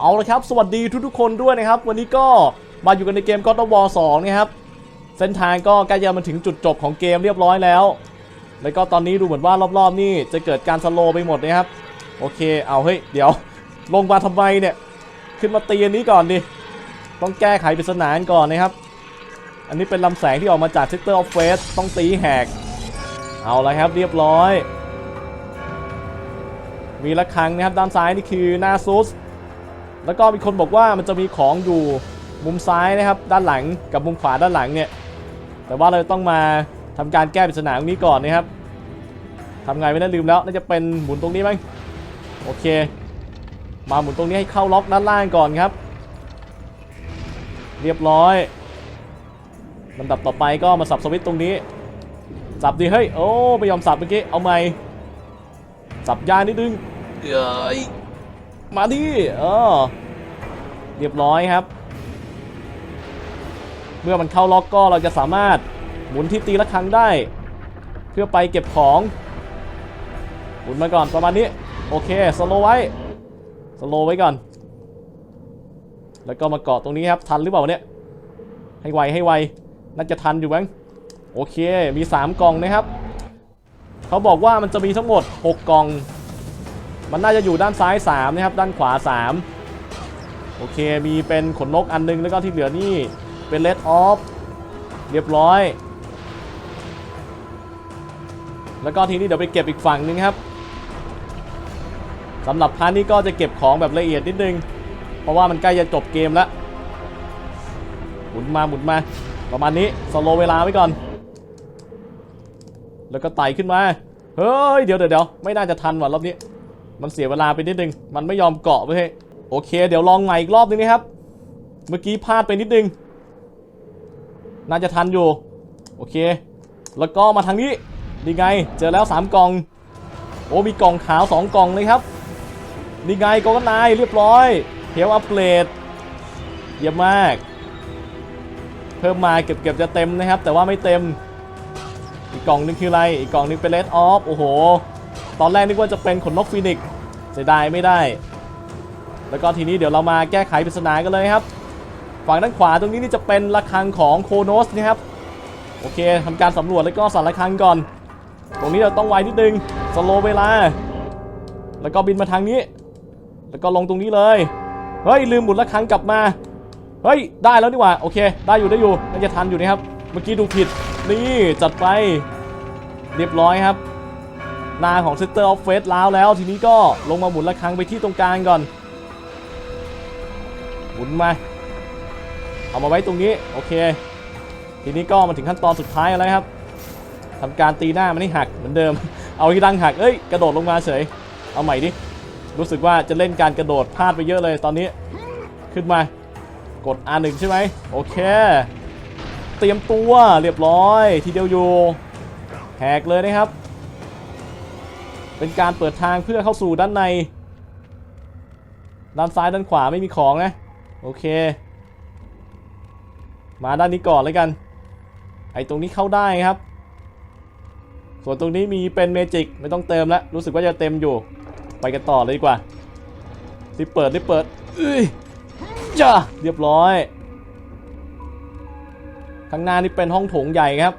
เอาละครับ สวัสดีทุกๆคนด้วยนะครับ วันนี้ก็มาอยู่กันในเกม God of War 2นะครับเส้นทางก็ใกล้จะมาถึงจุดจบของเกมเรียบร้อยแล้ว แล้วก็ตอนนี้ดูเหมือนว่ารอบๆ นี่จะเกิดการสโลไปหมดนะครับ โอเค เอาเฮ้ย เดี๋ยว ลงมาทำไมเนี่ย ขึ้นมาตีอันนี้ก่อนดิ ต้องแก้ไขปริศนาก่อนนะครับ อันนี้เป็นลำแสงที่ออกมาจาก Sector of Fate ต้องตีแหก เอาละครับเรียบร้อย มีระฆังนะครับด้านซ้ายนี่คือหน้าซุส แล้วก็มีคนบอกว่ามันจะมีของอยู่มุมซ้ายนะครับ ด้านหลังกับมุมขวาด้านหลังเนี่ยแต่ว่าเราต้องมาทำการแก้ปริศนาตรงนี้ก่อนนะครับทำไงไม่ได้ลืมแล้วน่าจะเป็นหมุนตรงนี้มั้งโอเค มาหมุนตรงนี้ให้เข้าล็อกด้านล่างก่อนครับ เรียบร้อยลำดับต่อไปก็มาสับสวิตช์ตรงนี้ สับดิเฮ้ยโอ้ไม่ยอมสับเมื่อกี้เอาใหม่สับยานิดนึงเอ้ย มาดิเออเรียบร้อยครับ เมื่อมันเข้าล็อกก็เราจะสามารถหมุนที่ตีละครั้งได้ เพื่อไปเก็บของหมุนมาก่อนประมาณนี้ โอเคสโลไว้สโลไว้ก่อน แล้วก็มาเกาะตรงนี้ครับทันหรือเปล่าเนี่ยให้ไวให้ไวน่าจะทันอยู่บ้างโอเคมี 3 กล่องนะครับ เขาบอกว่ามันจะมีทั้งหมด 6 กล่อง มันน่าจะอยู่ด้านซ้าย 3 นะครับ ด้านขวา 3 โอเคมีเป็นขนนกอันนึง แล้วก็ที่เหลือนี่เป็นเลดออฟเรียบร้อย แล้วก็ทีนี้เดี๋ยวไปเก็บอีกฝั่งหนึงครับสำหรับพาร์ทนี้ก็จะเก็บของแบบละเอียดนิดนึง เพราะว่ามันใกล้จะจบเกมแล้วหมุนมาหมุนมา ประมาณนี้สโลวเวลาไว้ก่อน แล้วก็ไต่ขึ้นมา เฮ้ย เดี๋ยวเดี๋ยวเดี๋ยวไม่น่าจะทันว่ะรอบนี้ มันเสียเวลาไปนิดนึง มันไม่ยอมเกาะเว้ยโอเค เดี๋ยวลองใหม่อีกรอบนึงนะครับ เมื่อกี้พลาดไปนิดนึง น่าจะทันอยู่ โอเค แล้วก็มาทางนี้ นี่ไง เจอแล้ว 3กล่อง โอ้มีกล่องขาว 2 กล่องเลยครับ นี่ไงกองนายเรียบร้อยเทลอัปเกรดเยี่ยมมาก เพิ่มมาเก็บเก็บจะเต็มนะครับ แต่ว่าไม่เต็ม อีกกล่องนึงคืออะไร อีกกล่องนึงเป็นเลดออฟ โอ้โห ตอนแรกนึกว่าจะเป็นขนนกฟีนิกซ์ สียดายไม่ได้ แล้วก็ทีนี้เดี๋ยวเรามาแก้ไขปริศนากันเลยครับ ฝั่งด้านขวาตรงนี้นี่จะเป็นระฆังของโคโนสนะครับโอเคทำการสำรวจแล้วก็สั่นระฆังก่อน ตรงนี้เราต้องไวนิดนึงสโลเวลา แล้วก็บินมาทางนี้ แล้วก็ลงตรงนี้เลยเฮ้ยลืมหมุนระฆังกลับมาเฮ้ยได้แล้วนี่หว่าโอเค ได้อยู่ได้อยู่น่าจะทันอยู่นะครับ เมื่อกี้ดูผิดนี่จัดไป เรียบร้อยครับ นาของ Sister of Fate ล้าวแล้ว ทีนี้ก็ลงมาหมุนระฆังไปที่ตรงกลางก่อน หมุนมา เอามาไว้ตรงนี้ โอเค ทีนี้ก็มาถึงขั้นตอนสุดท้ายแล้วครับทำการตีหน้ามันให้หักเหมือนเดิม เอาที่ดังหัก เอ้ย กระโดดลงมาเฉย เอาใหม่ดิ รู้สึกว่าจะเล่นการกระโดดพลาดไปเยอะเลยตอนนี้ ขึ้นมา กด R1 ใช่ไหมโอเค เตรียมตัวเรียบร้อย ทีเดียวอยู่ แหกเลยนะครับ เป็นการเปิดทางเพื่อเข้าสู่ด้านใน ด้านซ้ายด้านขวาไม่มีของนะ โอเค มาด้านนี้ก่อนเลยกัน ไอตรงนี้เข้าได้ครับ ส่วนตรงนี้มีเป็นเมจิกไม่ต้องเติมแล้ว รู้สึกว่าจะเต็มอยู่ ไปกันต่อเลยดีกว่ารีบเปิดรีบเปิดอ้ยจ้าเรียบร้อย ข้างหน้านี่เป็นห้องโถงใหญ่ครับ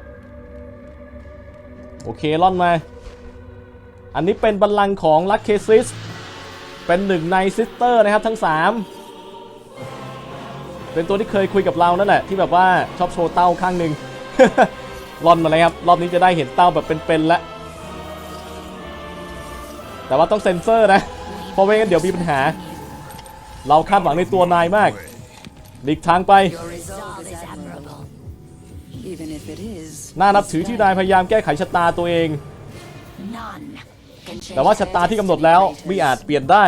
โอเคล่อนมา อันนี้เป็นบัลลังก์ของลักเคซิส เป็นหนึ่งในซิสเตอร์นะครับทั้ง 3 เป็นตัวที่เคยคุยกับเรานั่นแหละที่แบบว่าชอบโชว์เต้าข้างหนึ่งร่อนมาเลยครับ รอบนี้จะได้เห็นเต้าแบบเป็นๆแล้ว แต่ว่าต้องเซ็นเซอร์นะ เพราะไม่งั้นเดี๋ยวมีปัญหา เราคาดหวังในตัวนายมากหลีกทางไป Your resolve is admirable. Even if it is, น่านับถือที่นายพยายามแก้ไขชะตาตัวเอง None can change แต่ว่าชะตาที่กำหนดแล้วไม่อาจเปลี่ยนได้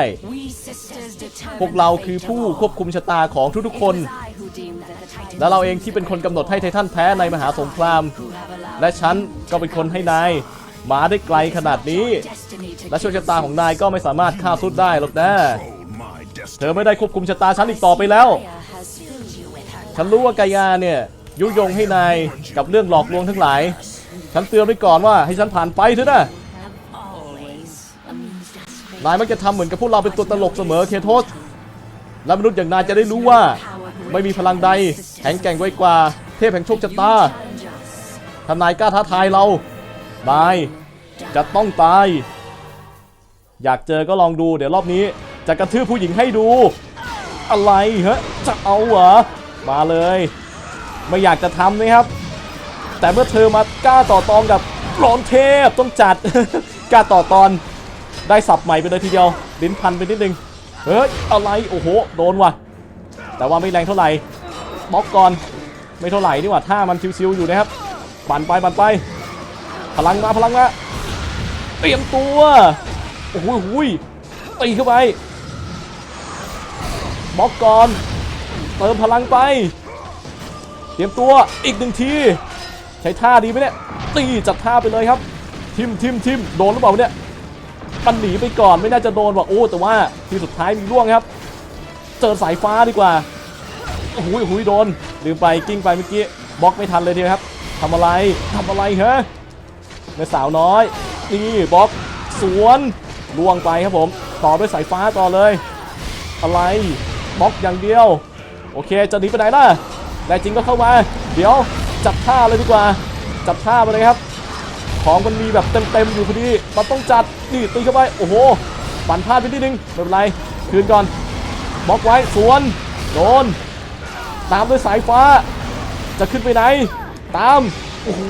พวกเราคือผู้ควบคุมชะตาของทุกๆคน และเราเองที่เป็นคนกำหนดให้ไททันแพ้ในมหาสงคราม และฉันก็เป็นคนให้นายมาได้ไกลขนาดนี้ และโชคชะตาของนายก็ไม่สามารถฆ่าสุดได้หรอกนะ เธอไม่ได้ควบคุมชะตาฉันอีกต่อไปแล้ว ฉันรู้ว่ากายาเนี่ยยุยงให้นายกับเรื่องหลอกลวงทั้งหลาย ฉันเตือนไว้ก่อนว่าให้ฉันผ่านไปเถอะนะ นายมักจะทำเหมือนกับพวกเราเป็นตัวตลกเสมอเคโทส และมนุษย์อย่างนายจะได้รู้ว่า ไม่มีพลังใดแข็งแกร่งไว้กว่า เทพแห่งโชคชะตาถ้านายกล้าท้าทายเรา นายจะต้องตาย อยากเจอก็ลองดู เดี๋ยวรอบนี้ จะกระทืบผู้หญิงให้ดู อะไรฮะ จะเอาเหรอ มาเลย ไม่อยากจะทำนะครับ แต่เมื่อเธอมากล้าต่อตองกับกรอนเทพต้องจัด กล้าต่อตอน ได้สับใหม่ไปเลยทีเดียวลิ้นพันไปนิดนึงเฮ้ยอะไรโอ้โหโดนว่ะ แต่ว่าไม่แรงเท่าไหร่บล็อกก่อนไม่เท่าไหร่นี่หว่าท่ามันชิวๆอยู่นะครับปั่นไปปั่นไป พลังมาพลังมาเตรียมตัวโอ้โหโอ้โหตีเข้าไปบล็อกก่อนเติมพลังไป เตรียมตัวอีกหนึ่งทีใช้ท่าดีไหมเนี่ยตีจัดท่าไปเลยครับ ทิมทิมทิมโดนหรือเปล่าเนี่ย มันหนีไปก่อนไม่น่าจะโดนว่ะโอ้แต่ว่าทีสุดท้ายมีร่วงครับ เจอสายฟ้าดีกว่าโอ้โหโอ้โหโดนลืมไปกิ้งไปเมื่อกี้บล็อกไม่ทันเลยทีเดียวครับทำอะไรทำอะไรฮะแม่สาวน้อยนี่บล็อกสวนล่วงไปครับผมต่อด้วยสายฟ้าต่อเลย อะไรบล็อกอย่างเดียว โอเคจะหนีไปไหนล่ะแต่จริงก็เข้ามา เดี๋ยวจับท่าเลยดีกว่า จับท่าไปเลยครับ ของมันมีแบบเต็มๆอยู่พอดีมันต้องจัดนี่ตีเข้าไปโอ้โหปั่นพลาดไปนิดนึงไม่เป็นไรคืนก่อนบล็อกไว้สวนโดนตามด้วยสายฟ้า จะขึ้นไปไหน ตามโอ้โห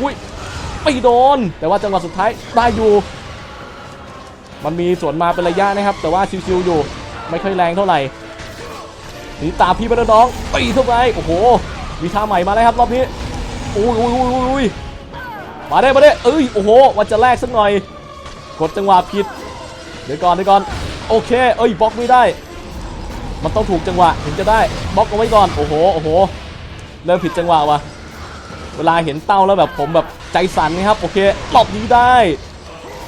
ไม่โดน แต่ว่าจังหวะสุดท้ายได้อยู่มันมีสวนมาเป็นระยะนะครับ แต่ว่าชิวๆอยู่ไม่ค่อยแรงเท่าไหร่หนีตามพี่ไปแล้วน้องตีเข้าไปโอ้โหมีท่าใหม่มาแล้วครับรอบนี้อุ้ยอุ้ยอุ้ยอุ้ย มาได้มาได้เอ้ยโอ้โหว่าจะแลกสักหน่อย กดจังหวะผิดเดี๋ยวก่อนเดี๋ยวก่อนโอเค เอ้ยบล็อกไม่ได้ มันต้องถูกจังหวะถึงจะได้บล็อกเอาไว้ก่อนโอ้โหโอ้โหเริ่มผิดจังหวะว่ะเวลาเห็นเต้าแล้วแบบผมแบบใจสั่นนะครับโอเคหลบนี้ได้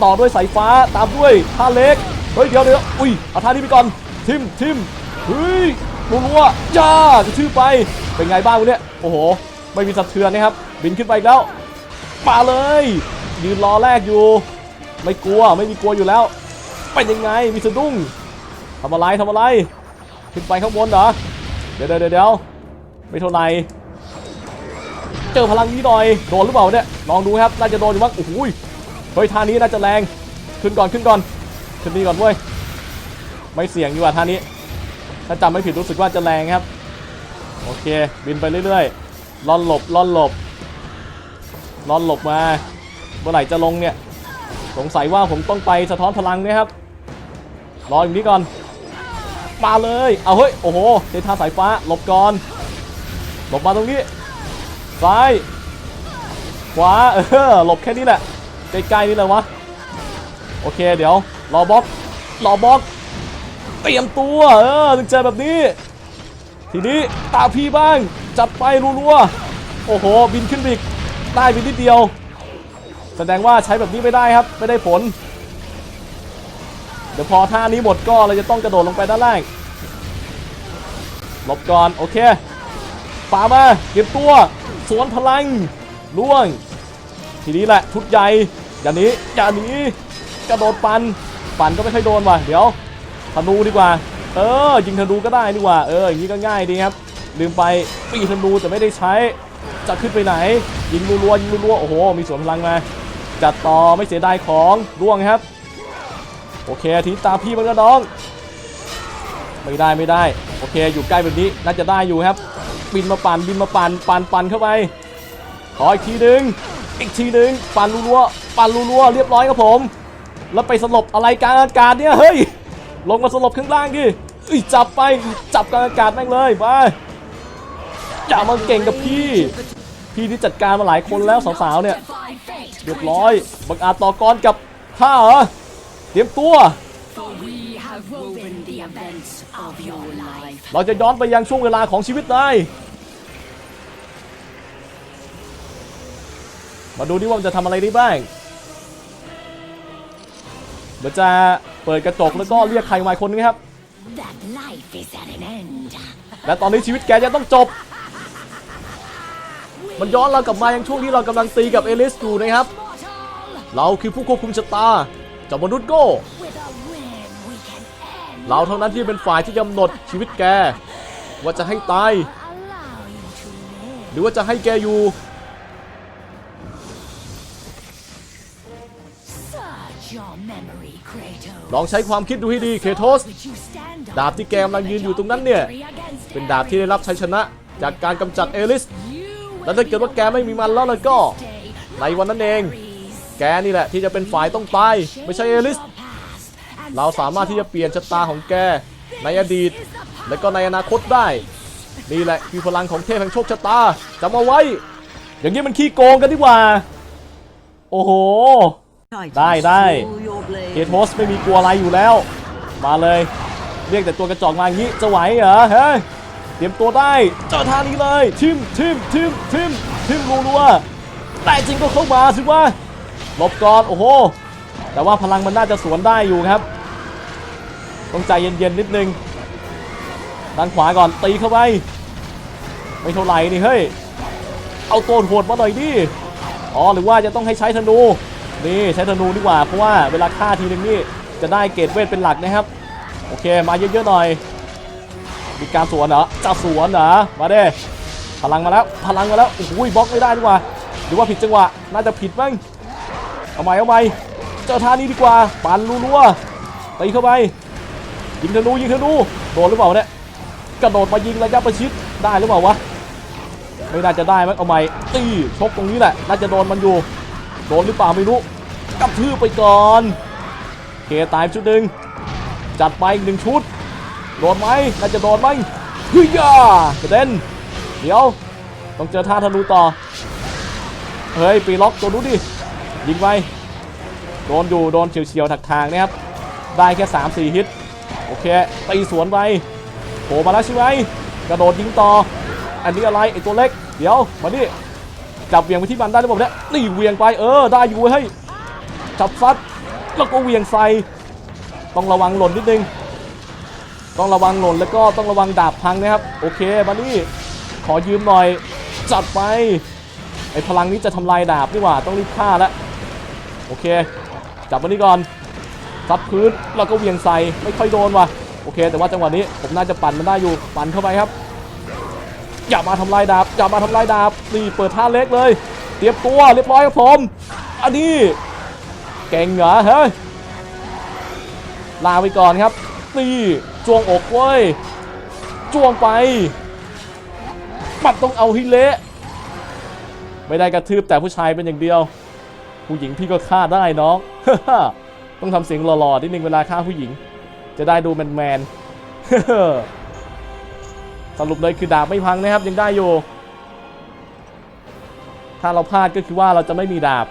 ต่อด้วยสายฟ้าตามด้วยท่าเล็กเฮ้ยเดี๋ยวเดี๋ยวอุ้ยเอาท่านี้ไปก่อนทิมทิมเฮ้ยรัวๆจ้ากระชื่อไปเป็นไงบ้างวะเนี่ยโอ้โห ไม่มีสะเทือนนะครับบินขึ้นไปอีกแล้ว มาเลยยืนรอแรกอยู่ ไม่กลัวไม่มีกลัวอยู่แล้วเป็นยังไงมีสะดุ้งทำอะไรทำอะไร ขึ้นไปข้างบนเหรอเดี๋ยวเดี๋ยวเดี๋ยวไม่เท่าไหร่เจอพลังนี้หน่อยโดนหรือเปล่าเนี่ยลองดูครับน่าจะโดนอยู่มั้งโอ้โหเฮ้ยท่านี้น่าจะแรงขึ้นก่อนขึ้นก่อนขึ้นนี่ก่อนเว้ยไม่เสี่ยงดีกว่าท่านี้ ถ้าจำไม่ผิดรู้สึกว่าจะแรงครับ โอเค บินไปเรื่อยๆล่อนหลบล่อนหลบ รอนหลบมา เมื่อไหร่จะลงเนี่ย สงสัยว่าผมต้องไปสะท้อนพลังเนะครับ รออย่างนี้ก่อน มาเลย เอาเฮ้ย โอ้โหเททาสายฟ้า หลบก่อน หลบมาตรงนี้ ซ้าย ขวา เออ หลบแค่นี้แหละ ใกล้ๆนี่แหละวะ โอเค เดี๋ยว รอบล็อก รอบล็อก เตรียมตัว เออถึงเจอแบบนี้ ทีนี้ตาพี่บ้าง จัดไปรัวๆ โอ้โห บินขึ้นไปอีก ได้ไปนิดเดียว แสดงว่าใช้แบบนี้ไม่ได้ครับ ไม่ได้ผล เดี๋ยวพอท่านี้หมดก็เราจะต้องกระโดดลงไปด้านล่างหลบก่อนโอเคป่ามาเก็บตัว สวนพลังล่วง ทีนี้แหละชุดใหญ่อย่าหนี้อย่าหนีกระโดดปันปันก็ไม่ค่อยโดนว่ะเดี๋ยวธนูดีกว่า เออยิงธนูก็ได้ดีกว่า เอออย่างนี้ก็ง่ายดีครับลืมไปปีธนูแต่ไม่ได้ใช้ จะขึ้นไปไหน ยิงรัวๆยิงรัวๆโอ้โห มีสวนพลังมาจัดต่อไม่เสียดายของร่วงครับ โอเคทีตาพี่มันก็น้อง ไม่ได้ไม่ได้ โอเค อยู่ใกล้แบบนี้น่าจะได้อยู่ครับ บินมาปั่นบินมาปั่นปั่นปั่นเข้าไปขออีกทีหนึ่งอีกทีหนึ่งปั่นรัวๆปั่นรัวๆเรียบร้อยครับผม แล้วไปสลบอะไรกลางอากาศเนี่ยเฮ้ยลงมาสลบข้างล่างดิจับไปจับกลางอากาศแม่งเลยไป อย่ามาเก่งกับพี่ พี่ที่จัดการมาหลายคนแล้วสาวๆเนี่ย Defy fate. เรียบร้อย บังอาจต่อกรกับข้าเหรอเตรียมตัว For we have woven the events of your life. เราจะย้อนไปยังช่วงเวลาของชีวิตนายมาดูดิว่ามันจะทำอะไรได้บ้างเดี๋ยวจะเปิดกระจกแล้วก็เรียกใครมาคนนึงครับ That life is at an end. และตอนนี้ชีวิตแกจะต้องจบ มันย้อนเรากลับมายังช่วงที่เรากำลังตีกับเอลิสอยู่นะครับ Mortal, เราคือผู้ควบคุมชะตาเจ้ามนุษย์โง่ with a whim we can end เราเท่านั้นที่เป็นฝ่ายที่กำหนดชีวิตแก ว่าจะให้ตาย Allow you to live. หรือว่าจะให้แกอยู่ Search your memory, Kratos. ลองใช้ความคิดดูให้ดีเคโทส Which you stand ดาบที่แกกำลังยืนอยู่ตรงนั้นเนี่ย เป็นดาบที่ได้รับชัยชนะจากการกำจัดเอลิส และถ้าเกิดว่าแกไม่มีมันแล้วล่ะก็ ในวันนั้นเอง แกนี่แหละที่จะเป็นฝ่ายต้องตาย ไม่ใช่เอลิส เราสามารถที่จะเปลี่ยนชะตาของแก ในอดีต และก็ในอนาคตได้ นี่แหละคือพลังของเทพแห่งโชคชะตาจำเอาไว้ อย่างนี้มันขี้โกงกันดีกว่า โอ้โห ได้ได้เกโทสไม่มีกลัวอะไรอยู่แล้ว มาเลย เรียกแต่ตัวกระจอกมาอย่างนี้จะไหวเหรอเฮ้ย รียมตัวได้เจอท่านี้เลยทิมทิมทิมทิมทิมรัวๆแต่จริงก็เข้ามาสิว่าหลบก่อนโอ้โห แต่ว่าพลังมันน่าจะสวนได้อยู่ครับ ต้องใจเย็นๆนิดนึงด้านขวาก่อนตีเข้าไปไม่เท่าไหร่นี่เฮ้ยเอาตัวโหดมาหน่อยดิอ๋อหรือว่าจะต้องให้ใช้ธนูนี่ใช้ธนูดีกว่าเพราะว่าเวลาฆ่าทีนึงนี่จะได้เกรดเวทเป็นหลักนะครับ โอเคมาเยอะๆหน่อย มีการสวนเหรอจะสวนเหรอมาเด้พลังมาแล้วพลังมาแล้วโอ้โหบล็อกไม่ได้ดีกว่าหรือว่าผิดจังหวะน่าจะผิดบ้างเอาใหม่เอาใหม่เจอท่านี้ดีกว่าปันรัวๆตีเข้าไปยิงธนูยิงธนูโดนหรือเปล่าเนี่ยกระโดดมายิงระยะประชิดได้หรือเปล่าวะไม่น่าจะได้มั้งเอาใหม่ตีชกตรงนี้แหละน่าจะโดนมันอยู่โดนหรือเปล่าไม่รู้กับทือไปก่อนเคตายชุดหนึ่งจัดไปอีกหนึ่งชุด โดนไหมน่าจะโดนไหมเฮ้ยากระเด็นเดี๋ยว ต้องเจอท่าธนูต่อ เฮ้ย ปีล็อกตัวนู้นดิ ยิงไป โดนอยู่ โดนเฉียวๆถักทางนะครับ ได้แค่ 3 4 ฮิต โอเค ตีสวนไปโผล่มาแล้วใช่ไหมกระโดดยิงต่อ อันนี้อะไรไอตัวเล็ก เดี๋ยว มาดิจับเวียงไปที่มันได้หรือเปล่าเนี่ยนี่เวียงไป เออ ได้อยู่เฮ้ยจับซัด แล้วก็เวียงใส่ ต้องระวังหล่นนิดนึง ต้องระวังหล่นแล้วก็ต้องระวังดาบพังนะครับ โอเคมานี่ขอยืมหน่อย จัดไปไอพลังนี้จะทำลายดาบนี่หว่าต้องรีบฆ่าแล้วโอเค จับมานี่ก่อนซับพื้นแล้วก็เวียงใส่ไม่ค่อยโดนว่ะโอเค แต่ว่าจังหวะนี้ผมน่าจะปั่นมันได้อยู่ปั่นเข้าไปครับ อย่ามาทำลายดาบอย่ามาทำลายดาบนี่เปิดท่าเล็กเลย เตรียมตัวเรียบร้อยครับผมอันนี้เก่งเหรอเฮ้ยลาไปก่อนครับนี่ จ้วงอกเว้ยจ้วงไปมันต้องเอาให้เละไม่ได้กระทืบแต่ผู้ชายเป็นอย่างเดียว ผู้หญิงพี่ก็ฆ่าได้น้องต้องทำเสียงหล่อๆนิดนึงเวลาฆ่าผู้หญิง จะได้ดูแมนๆสรุปเลยคือดาบไม่พังนะครับยังได้อยู่ ถ้าเราพลาดก็คือว่าเราจะไม่มีดาบ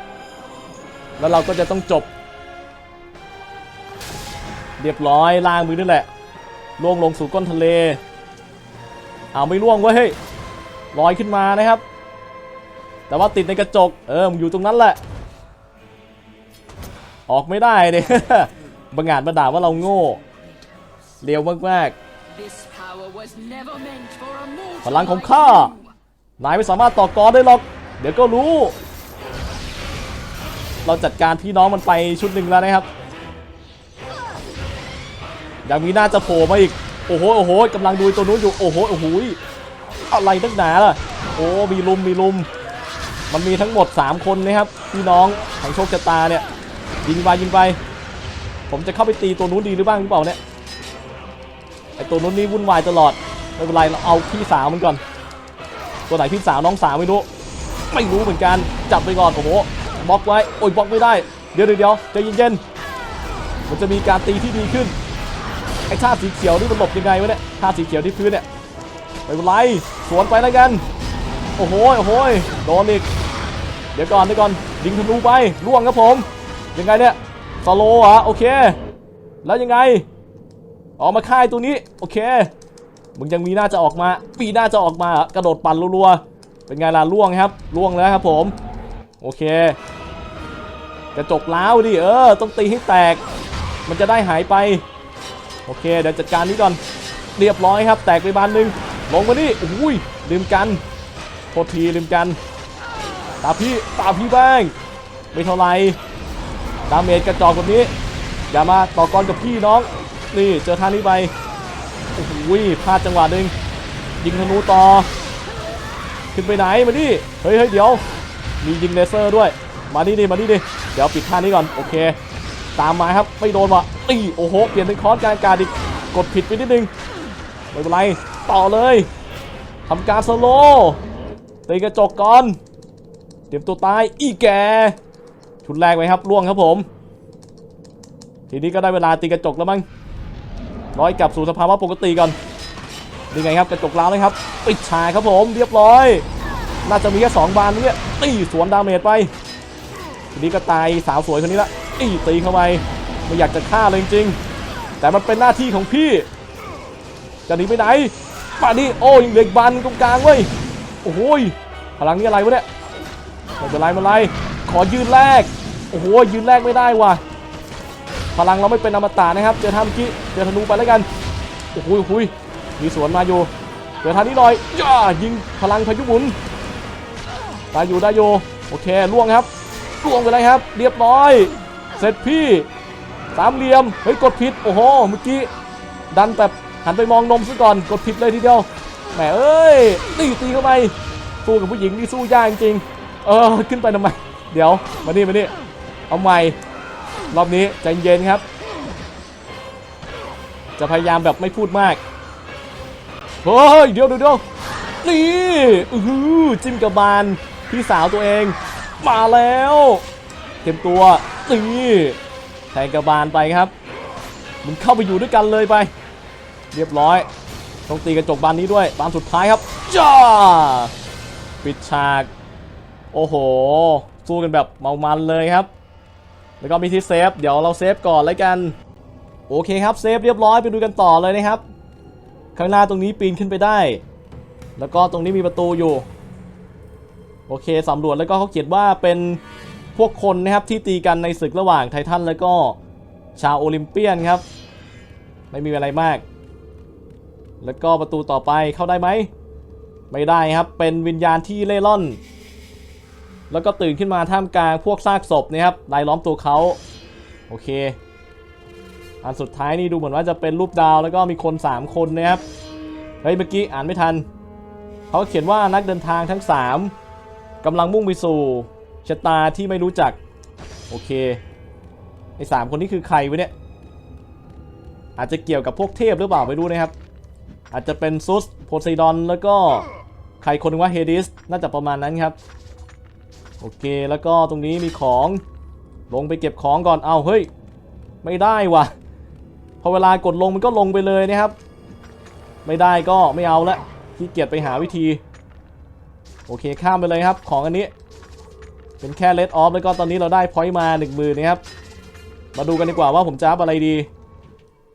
แล้วเราก็จะต้องจบ เรียบร้อยล่างมือนี่แหละ ล่วงลงสู่ก้นทะเล เอาไม่ล่วงเว้ยเฮ้ยลอยขึ้นมานะครับ แต่ว่าติดในกระจก เออมันอยู่ตรงนั้นแหละ ออกไม่ได้เด้บังอาจมาด่าว่าเราโง่เร็วมาก This power was never meant for a mortal พลังของข้านายไม่สามารถต่อกรได้หรอก เดี๋ยวก็รู้ เราจัดการพี่น้องมันไปชุดหนึ่งแล้วนะครับ ยังมีน่าจะโผล่มาอีก โอ้โห โอ้โหกำลังดูตัวนู้นอยู่ โอ้โห โอ้โหยอะไรตั้งหนาล่ะ โอ้ มีลุม มีลุม มันมีทั้งหมด 3 คนนะครับ พี่น้องแห่งโชคชะตาเนี่ย ยิงไปยิงไป ผมจะเข้าไปตีตัวนู้นดีหรือบ้างหรือเปล่าเนี่ย ไอตัวนู้นนี่วุ่นวายตลอด ไม่เป็นไร เราเอาพี่สาวมันก่อน ตัวไหนพี่สาวน้องสาวไม่รู้ ไม่รู้เหมือนกัน จับไปก่อน โอ้โห บล็อกไว้ โอ้ยบล็อกไม่ได้ เดี๋ยวเดี๋ยวเดี๋ยวใจเย็นๆมันจะมีการตีที่ดีขึ้น อ้ท่าสีเขียวนี่มันหลบยังไงวะเนี่ยท่าสีเขียวที่พื้นเนี่ยไม่เป็นไรสวนไปแล้วกัน โอ้โหโอ้โหโดนอีกเดี๋ยวก่อนเดี๋ยวก่อนยิงธนูไปล่วงครับผม ยังไงเนี่ยสโลว์เหรอโอเค แล้วยังไงออกมาค่ายตัวนี้ โอเคมึงยังมีหน้าจะออกมา ปีหน้าจะออกมากระโดดปั่นรัวๆเป็นไงล่ะล่วงครับล่วงแล้วครับผม โอเคกระจกล้าวดิเออต้องตีให้แตก มันจะได้หายไป โอเคเดี๋ยวจัดการนี้ก่อนเรียบร้อยครับ แตกไปบานหนึ่งลงมานี่อุ้ยลืมกันโทษทีลืมกัน ตาพี่ตาพี่บ้างไม่เท่าไรดาเมจกระจอกแบบนี้ อย่ามาต่อกรกับพี่น้อง นี่เจอท่านี้ไปโอ้โหพลาดจังหวะหนึ่งยิงธนูต่อ ขึ้นไปไหนมาดิเฮ้ยเฮ้ยเดี๋ยว มียิงเลเซอร์ด้วย มาดิดิมาดิดิเดี๋ยวปิดท่านี้ก่อน โอเค ตามมาครับไม่โดนว่ะตีโอ้โหเปลี่ยนเป็นคอร์สการอากาศอีกกดผิดไปนิดนึงไม่เป็นไรต่อเลยทำการสโลว์ตีกระจกก่อนเตรียมตัวตายอีแกชุดแรกไว้ครับล่วงครับผม ทีนี้ก็ได้เวลาตีกระจกแล้วมั้งร้อยกลับสู่สภาวะปกติก่อนนี่ไงครับกระจกล้าวเลยครับปิดฉากครับผมเรียบร้อย น่าจะมีแค่สองบานนี้ตีสวนดาเมจไปทีนี้ก็ตายสาวสวยคนนี้ละ ตีตีเข้าไปไม่อยากจะฆ่าเลยจริงๆแต่มันเป็นหน้าที่ของพี่ จะหนีไปไหนมาดิโอ้ยเหล็กบานตรงกลางเว้ยโอ้โหยพลังนี้อะไรวะเนี่ยไม่เป็นไรไม่เป็นไรขอยืนแรกโอ้โหยืนแรกไม่ได้ว่ะพลังเราไม่เป็นอมตะนะครับ เจอท่าเมื่อกี้เจอธนูไปแล้วกันโอ้โหโอ้ยมีสวนมาอยู่เจอท่านี้หน่อยย่ายิงพลังพายุหมุนได้อยู่ได้อยู่โอเคล่วงครับล่วงไปเลยครับ เรียบร้อย เสร็จพี่สามเหลี่ยมเฮ้ยกดผิดโอ้โหเมื่อกี้ดันแบบหันไปมองนมซะก่อนกดผิดเลยทีเดียวแหมเอ้ยตีตีเข้าไปสู้กับผู้หญิงนี่สู้ยากจริงเออขึ้นไปทำไมเดี๋ยวมานี่มานี่เอาใหม่รอบนี้ใจเย็นครับ จะพยายามแบบไม่พูดมากเฮ้ยเดี๋ยวเดี๋ยวนี่อือหือจิ้มกับบานพี่สาวตัวเอง มาแล้วเตรียมตัวนี่แทงกระบาลไปครับมึงเข้าไปอยู่ด้วยกันเลยไป เรียบร้อย ต้องตีกระจกบานนี้ด้วย บานสุดท้ายครับจ้าปิดฉาก โอ้โห สู้กันแบบเมามันเลยครับ แล้วก็มีที่เซฟ เดี๋ยวเราเซฟก่อนเลยกัน โอเคครับ เซฟเรียบร้อยไปดูกันต่อเลยนะครับ ข้างหน้าตรงนี้ปีนขึ้นไปได้ แล้วก็ตรงนี้มีประตูอยู่ โอเคสำรวจแล้วก็เขาเขียนว่าเป็น พวกคนนะครับที่ตีกันในศึกระหว่างไททันแล้วก็ชาวโอลิมเปียนครับ ไม่มีอะไรมาก แล้วก็ประตูต่อไปเข้าได้ไหม ไม่ได้ครับเป็นวิญญาณที่เล่ร่อน แล้วก็ตื่นขึ้นมาท่ามกลางพวกซากศพนะครับรายล้อมตัวเขาโอเค อันสุดท้ายนี่ดูเหมือนว่าจะเป็นรูปดาวแล้วก็มีคน 3 คนนะครับเฮ้ยเมื่อกี้อ่านไม่ทัน เขาเขียนว่านักเดินทางทั้ง 3กำลังมุ่งไปสู่ ชะตาที่ไม่รู้จัก โอเค ไอ้สามคนนี้คือใครวะเนี่ย อาจจะเกี่ยวกับพวกเทพหรือเปล่าไม่รู้นะครับ อาจจะเป็นซุสโพไซดอนแล้วก็ใครคนหนึงว่าเฮดิสน่าจะประมาณนั้นครับ โอเคแล้วก็ตรงนี้มีของลงไปเก็บของก่อนเอาเฮ้ย ไม่ได้วะพอเวลากดลงมันก็ลงไปเลยนะครับ ไม่ได้ก็ไม่เอาละขี้เกียจไปหาวิธี โอเคข้ามไปเลยครับ ของอันนี้ เป็นแค่เลดออฟแล้วก็ตอนนี้เราได้พอยต์มา1 0,000นะครับ มาดูกันดีกว่าว่าผมจะอัพอะไรดี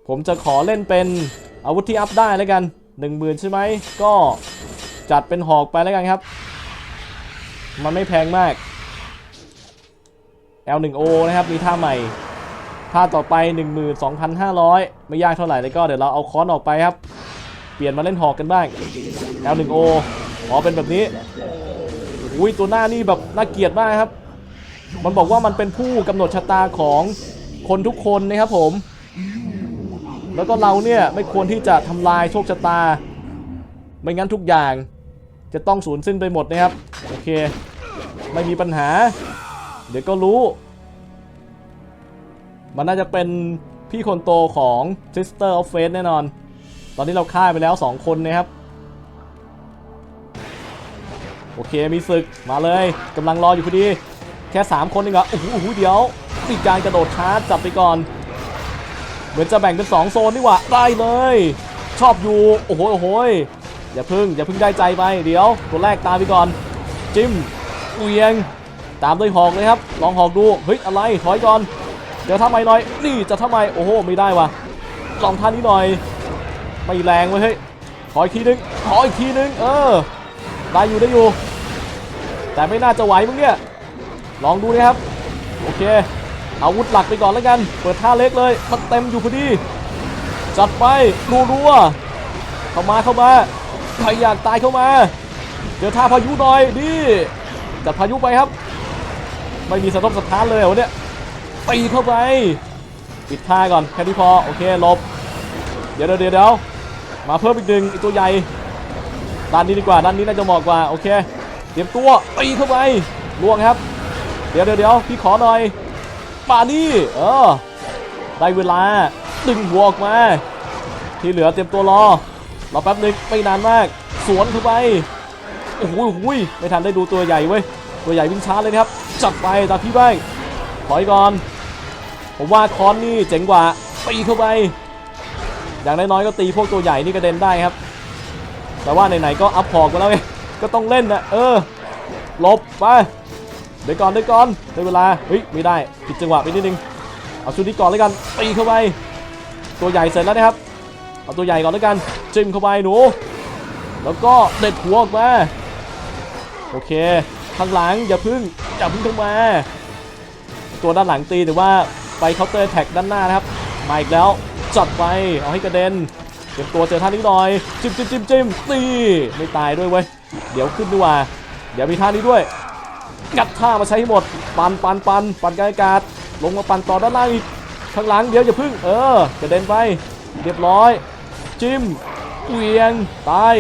ผมจะขอเล่นเป็นอาวุธที่อัพได้แล้วกัน10,000ใช่ไหมก็จัดเป็นหอกไปแล้วกันครับ มันไม่แพงมาก L1O นะครับมีท่าใหม่ ท่าต่อไป 12,500 ไม่ยากเท่าไหร่เลยก็เดี๋ยวเราเอาค้อนออกไปครับ เปลี่ยนมาเล่นหอกกันบ้าง L1O อ๋อเป็นแบบนี้ อุ้ยตัวหน้านี่แบบน่าเกลียดมากครับ มันบอกว่ามันเป็นผู้กำหนดชะตาของคนทุกคนนะครับผม แล้วก็เราเนี่ยไม่ควรที่จะทำลายโชคชะตา ไม่งั้นทุกอย่างจะต้องสูญสิ้นไปหมดนะครับ โอเค ไม่มีปัญหา เดี๋ยวก็รู้ มันน่าจะเป็นพี่คนโตของ Sister of Fate แน่นอน ตอนนี้เราฆ่าไปแล้ว 2 คนนะครับ โอเคมีศึกมาเลยกำลังรออยู่พอดี แค่ 3 คนเองอโอ้โหโอ้โหเดี๋ยวมีการกระโดดชาร์จจับไปก่อน เหมือนจะแบ่งเป็น 2 โซนนี่หว่าได้เลย ชอบอยู่ โอ้โหโอ้โหอย่าพึ่งอย่าพึ่งได้ใจไปเดี๋ยว ตัวแรกตามไปก่อน จิ้มเวียง ตามด้วยหอกเลยครับ ลองหอกดูเฮ้ยอะไรถอยก่อน เดี๋ยวทำไมหน่อย นี่จะทำไมโอ้โหไม่ได้ว่ะลองท่านี้หน่อย ไม่แรงเว้ยเฮ้ยขออีกทีนึงขออีกทีนึง เออ ได้อยู่ได้อยู่ แต่ไม่น่าจะไหวมึงเนี่ย ลองดูนะครับ โอเค อาวุธหลักไปก่อนแล้วกัน เปิดท่าเล็กเลย มันเต็มอยู่พอดี จัดไปรัวๆเข้ามาเข้ามา ใครอยากตายเข้ามา เดี๋ยวท่าพายุหน่อยดิจัดพายุไปครับ ไม่มีสะทกสะท้านเลยเหรอวะเนี่ยตีเข้าไป ปิดท่าก่อนแค่นี้พอ โอเคลบ เดี๋ยวเดี๋ยวเดี๋ยวมาเพิ่มอีกหนึ่งอีกตัวใหญ่ ด้านนี้ดีกว่า ด้านนี้น่าจะเหมาะกว่า โอเค ตรียมตัวตีเข้าไปล่วงครับ เดี๋ยวเดี๋ยวพี่ขอหน่อยมานี่เออได้เวลาดึงหัวออกมา ที่เหลือเตรียมตัวรอรอแป๊บหนึงไม่นานมาก สวนเข้าไปโอ้โหไม่ทันได้ดูตัวใหญ่เว้ยตัวใหญ่วิ่งช้าเลยนะครับ จัดไปตาพี่บ้างถอยก่อน ผมว่าคอนนี่เจ๋งกว่าตีเข้าไป อย่างน้อยๆก็ตีพวกตัวใหญ่นี่กระเด็นได้ครับ แต่ว่าไหนๆก็อัพพอร์ตมาแล้วไง ก็ต้องเล่นนะเออหลบไปเดี๋ยวก่อนเดี๋ยวก่อนได้เวลาเฮ้ยไม่ได้ผิดจังหวะไปนิดนึงเอาชุดนี้ก่อนเลยกันตีเข้าไปตัวใหญ่เสร็จแล้วนะครับเอาตัวใหญ่ก่อนแล้วกันจิ้มเข้าไปหนูแล้วก็เด็ดหัวออกมาโอเคข้างหลังอย่าพึ่งอย่าพึ่งเข้ามาตัวด้านหลังตีแต่ว่าไปเคาน์เตอร์แท็กด้านหน้านะครับมาอีกแล้วจัดไปเอาให้กระเด็นเตรียมตัวเจอท่านี้หน่อยจิ้มจิ้มจิ้มจิ้มตีไม่ตายด้วยเว้ย เดี๋ยวขึ้นดีกว่า เดี๋ยวมีท่านี้ด้วยงัดท่ามาใช้ให้หมด ปันปันปันปันกางอากาศ ลงมาปันต่อด้านล่างอีก ข้างหลังเดี๋ยวอย่าพึ่ง เออกระเด็นไป เรียบร้อย จิ้มเวียง ตาย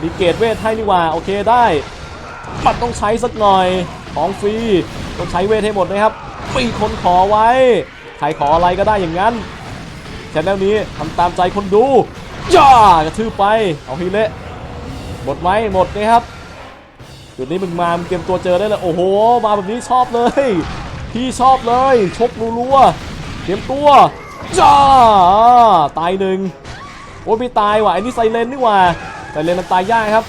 ดีเกตเวทให้นี่ว่า โอเคได้ มันต้องใช้สักหน่อย ของฟรี ต้องใช้เวทให้หมดนะครับมีคนขอไว้ ใครขออะไรก็ได้อย่างนั้นแชนแนลนี้ทำตามใจคนดู ย่ากระทืบไป เอาให้เละหมดไหมหมดนะครับ จุดนี้มึงมามึงเตรียมตัวเจอได้เลย โอ้โห มาแบบนี้ชอบเลย พี่ชอบเลย ชกรัวๆเตรียมตัวจ้าตายหนึ่งโอ้ยไม่ตายว่ะไอ้นี่ไซเลนนี่ว่าไซเลนมันตายยากครับ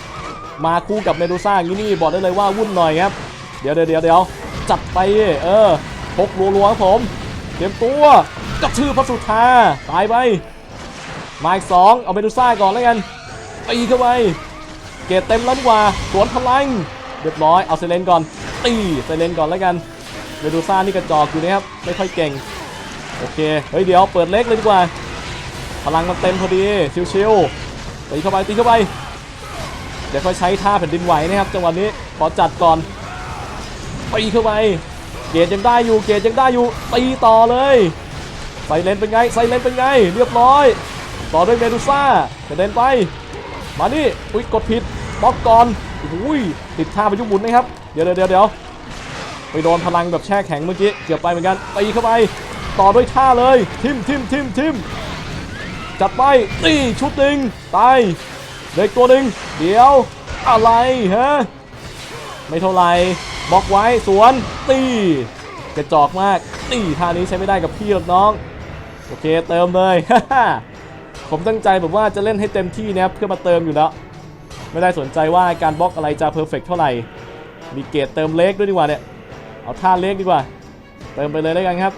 มาคู่กับเมดูซ่าอย่างนี้นี่บอกได้เลยว่าวุ่นหน่อยครับ เดี๋ยวเดี๋ยวเดี๋ยวเดี๋ยวจัดไป เออชกรัวๆครับผม เตรียมตัวกระชื่อพระสุธาตายไป มาอีกสองเอาเมดูซ่าก่อนแล้วกันตีเข้าไปเกรดเต็มแล้วดีกว่าสวนพลังเรียบร้อยเอาเซเลนก่อนตีเซเลนก่อนแล้วกันเมดูซ่านี่กระจอกอยู่นะครับไม่ค่อยเก่งโอเคเฮ้ยเดี๋ยวเปิดเล็กเลยดีกว่า พลังมันเต็มพอดีชิวๆตีเข้าไปตีเข้าไปเดี๋ยวค่อยใช้ท่าแผ่นดินไหวนะครับจังหวะนี้ขอจัดก่อนตีเข้าไปเกรดยังได้อยู่เกรดยังได้อยู่ตีต่อเลยไซเลนเป็นไงไซเลนเป็นไง เรียบร้อย ต่อด้วยเมดูซ่ากระเด็นไปมานี่อุ้ยกดผิดบล็อกก่อนอุ้ยติดท่าพายุหมุนนะครับเดี๋ยวเดี๋ยวเดี๋ยวไปโดนพลังแบบแช่แข็งเมื่อกี้เกือบไปเหมือนกันตีเข้าไปต่อด้วยท่าเลยทิมทิมทิมทิมจัดไปตีชุดหนึ่งตายเหล็กตัวหนึ่งเดี๋ยวอะไรฮะไม่เท่าไหร่บล็อกไว้สวนตีกระจอกมากตีท่านี้ใช้ไม่ได้กับพี่หรอกน้อง โอเคเติมเลย ผมตั้งใจแบบว่าจะเล่นให้เต็มที่นะครับเพื่อมาเติมอยู่แล้ว ไม่ได้สนใจว่าการบล็อกอะไรจะเพอร์เฟกเท่าไหร่ มีเกรดเติมเล็กด้วยดีกว่าเนี่ย เอาท่าเล็กดีกว่า เติมไปเลยแล้วกันครับ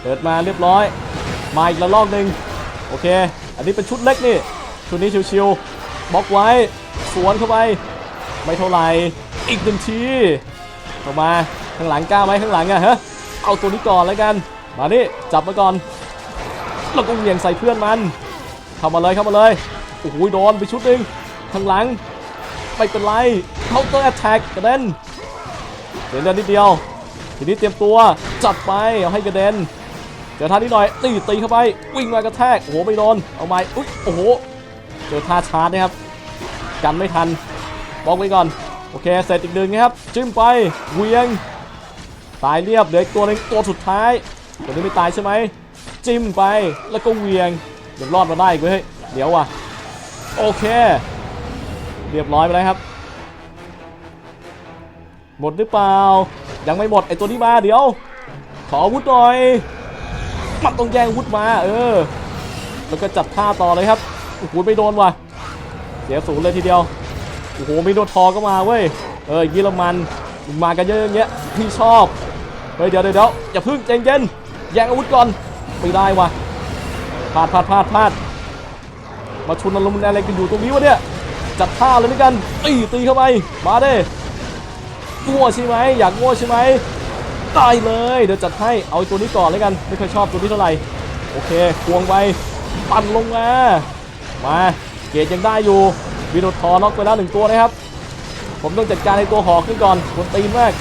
เปิดมาเรียบร้อย มาอีกระลอกหนึ่งโอเค อันนี้เป็นชุดเล็กนี่ ชุดนี้ชิวๆบล็อกไว้ สวนเข้าไป ไม่เท่าไหร่ อีกหนึ่งทีเข้ามา ข้างหลังกล้าไหมข้างหลังอะฮะ เอาตัวนี้ก่อนแล้วกัน มานี่จับมาก่อน แล้วก็เหวี่ยงใส่เพื่อนมัน เข้ามาเลยเข้ามาเลยโอ้โหโดนไปชุดหนึ่งข้างหลังไม่เป็นไรเคาน์เตอร์แอตแทกกระเด็นเดี๋ยวเดินนิดเดียว ทีนี้เตรียมตัวจัดไปเอาให้กระเด็นเจอท่านี้หน่อยตีตีเข้าไปวิ่งมากระแทกโอ้โหไม่โดนเอาไม้อุ๊ยโอ้โหเจอท่าชาร์จนะครับกันไม่ทันบล็อกไว้ก่อนโอเคเสร็จอีกหนึ่งนะครับจิ้มไปเวียงตายเรียบเหลืออีกตัวหนึงตัวสุดท้ายตัวนี้ไม่ตายใช่ไหม จิ้มไปแล้วก็เวียงเดี๋ยวรอดมาได้อีกเว้ยเดี๋ยวว่ะโอเค เรียบร้อยไปแล้วครับ หมดหรือเปล่า ยังไม่หมดไอตัวนี้มาเดี๋ยว ขออาวุธหน่อยมันต้องแย่งอาวุธมา เออ แล้วก็จัดท่าต่อเลยครับโอ้โหไม่โดนว่ะเสียศูนย์เลยทีเดียวโอ้โหมีโดนทอก็มาเว้ยเออเยอรมันมากันเยอะอย่างเงี้ยพี่ชอบเฮ้ยเดี๋ยวเดี๋ยวเดี๋ยวอย่าพึ่งใจเย็นแย่งอาวุธก่อน ไม่ได้วะพลาดพลาดพลาดพลาดมาชุนอารมณ์อะไรกันอยู่ตรงนี้วะเนี่ยจัดท่าเลยด้วยกันตีตีเข้าไปมาเด้งัวใช่ไหมอยากงัวใช่ไหมตายเลยเดี๋ยวจัดให้เอาตัวนี้ก่อนเลยกันไม่เคยชอบตัวนี้เท่าไหร่โอเคควงไปปั่นลงมามาเกรดยังได้อยู่วีโดทอน็อกไปแล้วหนึ่งตัวนะครับ ผมต้องจัดการไอ้ตัวหอกขึ้นก่อนคนตีนมาก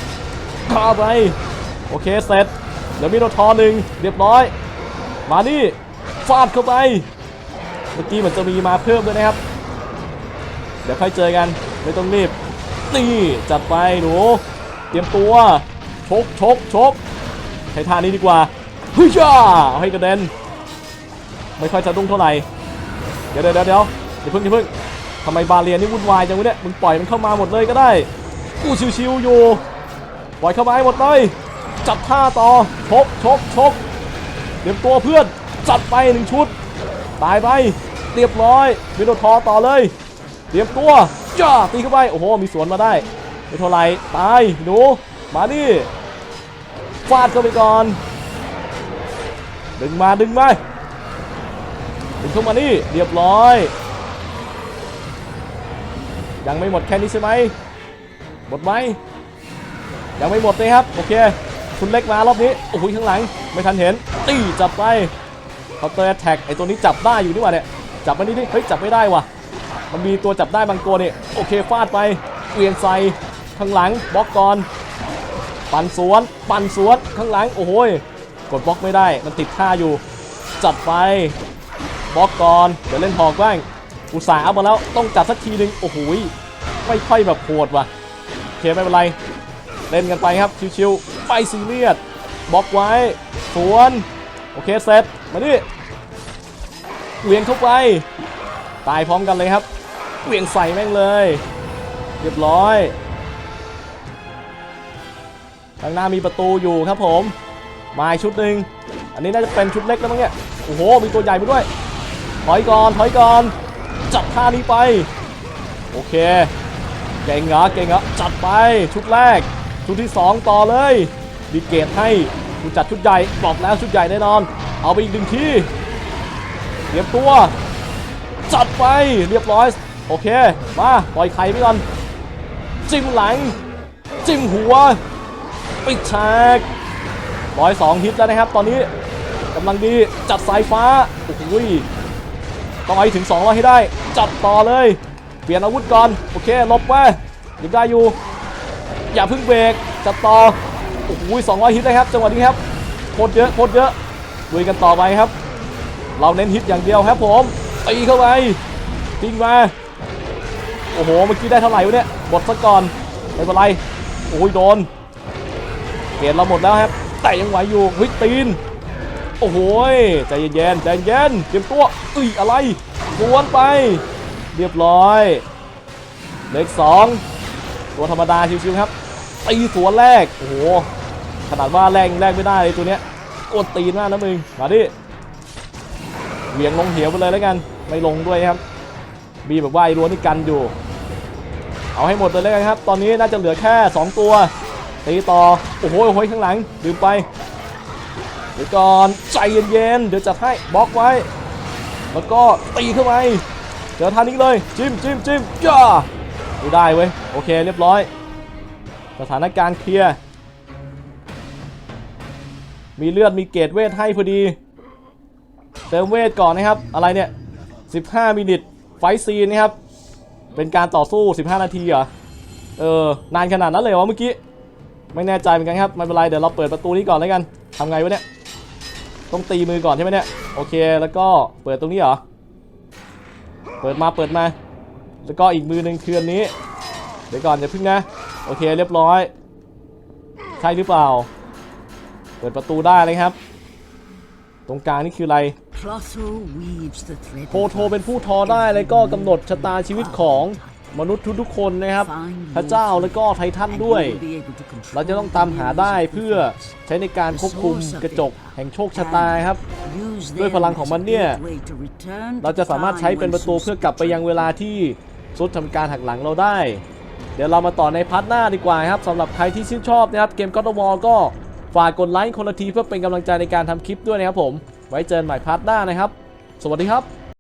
ข้าไปโอเคเสร็จเดี๋ยวมีโดทอหนึ่งเรียบร้อย มานี่ฟาดเข้าไป เมื่อกี้เหมือนจะมีมาเพิ่มด้วยนะครับ เดี๋ยวค่อยเจอกันไม่ต้องรีบนี่จัดไปหนูเตรียมตัวชกชกชกใช้ท่านี้ดีกว่าเฮ้ยจ้าให้กระเด็นไม่ค่อยจะดุ้งเท่าไหร่เดี๋ยวเดี๋ยวเดี๋ยวเดี๋ยวอย่าเพิ่งอย่าเพิ่งทำไมบาเรียนนี่วุ่นวายจังวะเนี่ยมึงปล่อยมันเข้ามาหมดเลยก็ได้กูชิวๆอยู่ปล่อยเข้ามาให้หมดเลยจับท่าต่อชกชกชก เตรียมตัวเพื่อนจัดไปหนึ่งชุด ตายไปเรียบร้อยมิโนทอต่อเลย เตรียมตัวจ้าตีเข้าไปโอ้โหมีสวนมาได้ไม่เท่าไรตายหนูมาดิฟาดเข้าไปก่อน ดึงมาดึงมาดึงเข้ามานี่เรียบร้อย ยังไม่หมดแค่นี้ใช่ไหมหมดไหมยังไม่หมดเลยครับ โอเค คุณเล็กมารอบนี้ โอ้โหข้างหลัง ไม่ทันเห็น ตีจับไปเคาน์เตอร์แท็กไอตัวนี้จับได้อยู่นี่หว่าเนี่ย จับมานี่ดิ เฮ้ย จับไม่ได้ว่ะ มันมีตัวจับได้บางตัวเนี่ย โอเค ฟาดไปเวียงใส่ข้างหลัง บล็อกก่อน ปั่นสวน ปั่นสวน ข้างหลัง โอ้โหกดบล็อกไม่ได้ มันติดท่าอยู่ จัดไป บล็อกก่อน เดี๋ยวเล่นหอกบ้าง อุตส่าห์เอามาแล้ว ต้องจัดสักทีหนึ่งโอ้โห ไม่ค่อยแบบโหดว่ะ โอเคไม่เป็นไร เล่นกันไปครับ ชิวๆ ไม่ซีเรียสบล็อกไว้สวนโอเคเสร็จมาดิเวียงเข้าไป ตายพร้อมกันเลยครับเวียงใส่แม่งเลย เรียบร้อยข้างหน้ามีประตูอยู่ครับผม มาชุดหนึ่งอันนี้น่าจะเป็นชุดเล็กแล้วมั้งเนี่ยโอ้โห มีตัวใหญ่มาด้วย ถอยก่อน ถอยก่อน จับท่านี้ไป โอเค เก่งเหรอ เก่งเหรอ จัดไป ชุดแรก ชุดที่ 2 ต่อเลยดีเกตให้กูจัดชุดใหญ่บอกแล้วชุดใหญ่แน่นอน เอาไปอีกหนึ่งที่เตรียมตัว จัดไปเรียบร้อย โอเค มาปล่อยไข่ไปก่อนจิ้มหลัง จิ้มหัวปิดฉากร้อยสองฮิตแล้วนะครับ ตอนนี้กำลังดีจัดสายฟ้าโอ้โหต้องเอาให้ถึง200ให้ได้ จัดต่อเลย เปลี่ยนอาวุธก่อน โอเคลบไปยังได้อยู่ อย่าเพิ่งเบรกจัดต่อโอ้โห200ฮิตนะครับจังหวะนี้ครับโคตรเยอะโคตรเยอะลุยกันต่อไปครับ เราเน้นฮิตอย่างเดียวครับผมตีเข้าไปทิ้งมาโอ้โหเมื่อกี้ได้เท่าไหร่วะเนี่ยหมดซะก่อนไม่เป็นไรโอ้ยโดนเกณฑ์เราหมดแล้วครับแต่ยังไหวอยู่เฮ้ยตีนโอ้โหยใจเย็นๆใจเย็นเตรียมตัวอุ้ยอะไรสวนไป เรียบร้อย เล็กสอง ตัวธรรมดาชิวๆครับตีสวนแรกโอ้โหขนาดว่าแรงแรกไม่ได้เลยตัวเนี้ยกดตีนมากนะมึงมาดิเหวียงลงเหวไปเลยแล้วกันไม่ลงด้วยครับมีแบบว่าไอ้รั้วนี่กันอยู่ เอาให้หมดเลยแล้วกันครับ ตอนนี้น่าจะเหลือแค่ 2 ตัวตีต่อโอ้โหโอ้โหข้างหลังดื่มไปเดี๋ยวก่อนใจเย็นๆเดี๋ยวจัดให้บล็อกไว้ แล้วก็ตีเข้าไปเดี๋ยวทานนี้เลยจิ้มจิ้มจิ้มจ้า ไม่ได้เว้ย โอเคเรียบร้อย สถานการณ์เคลียร์ มีเลือดมีเกรดเวทให้พอดี เติมเวทก่อนนะครับ อะไรเนี่ย 15 มินิทไฟซีนนะครับ เป็นการต่อสู้ 15 นาทีเหรอ เออ นานขนาดนั้นเลยวะเมื่อกี้ ไม่แน่ใจเหมือนกันครับ ไม่เป็นไร เดี๋ยวเราเปิดประตูนี้ก่อนแล้วกันทำไงวะเนี่ย ต้องตีมือก่อนใช่ไหมเนี่ย โอเค แล้วก็เปิดตรงนี้เหรอ เปิดมา เปิดมา แล้วก็อีกมือหนึ่งคืออันนี้ เดี๋ยวก่อนอย่าพึ่งนะ โอเคเรียบร้อย ใช่หรือเปล่า เปิดประตูได้เลยครับ ตรงกลางนี่คืออะไร Clotho weaves the thread โพโทเป็นผู้ทอได้แล้วก็กำหนดชะตาชีวิตของมนุษย์ทุกๆคนนะครับ พระเจ้าแล้วก็ไททันด้วย เราจะต้องตามหาได้เพื่อใช้ในการควบคุมกระจกแห่งโชคชะตาครับ ด้วยพลังของมันเนี่ย เราจะสามารถใช้เป็นประตูเพื่อกลับไปยังเวลาที่ ซุดทำการหักหลังเราได้ เดี๋ยวเรามาต่อในพาร์ทหน้าดีกว่าครับสำหรับใครที่ชื่นชอบนะครับเกม God of War ก็ฝากกดไลค์คนละทีเพื่อเป็นกำลังใจในการทำคลิปด้วยนะครับผม ไว้เจอกันใหม่พาร์ทหน้านะครับ สวัสดีครับ